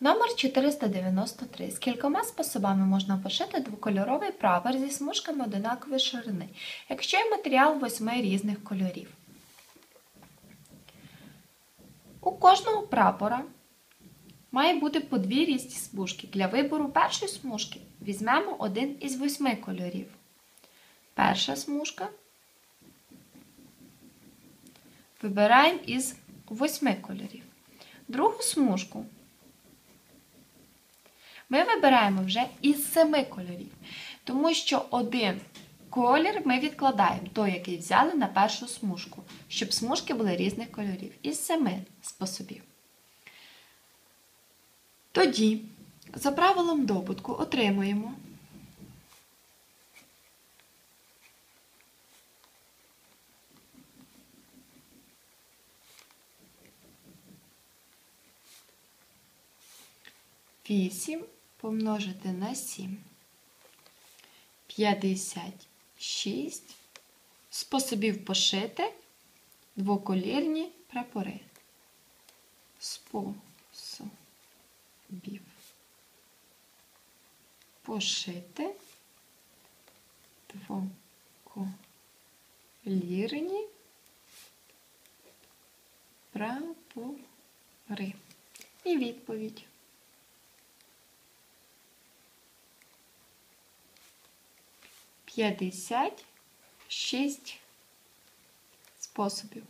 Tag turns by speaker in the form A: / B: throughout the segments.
A: Номер 493. З кількома способами можна пошити двокольоровий прапор зі смужками одинакової ширини, якщо є матеріал восьми різних кольорів. У кожного прапора має бути по дві різні смужки. Для вибору першої смужки візьмемо один із восьми кольорів. Перша смужка вибираємо із восьми кольорів. Другу смужку ми вибираємо вже із семи кольорів, тому що один колір ми відкладаємо, той, який взяли на першу смужку, щоб смужки були різних кольорів. Із семи способів. Тоді, за правилом добутку, отримуємо вісім помножити на сім. 56 способів пошити двоколірні прапори. Способів пошити двоколірні прапори. І відповідь. П'ятдесят шість способів.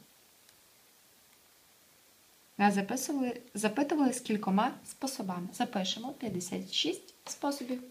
A: Нас записували, запитували з кількома способами. Запишемо 56 способів.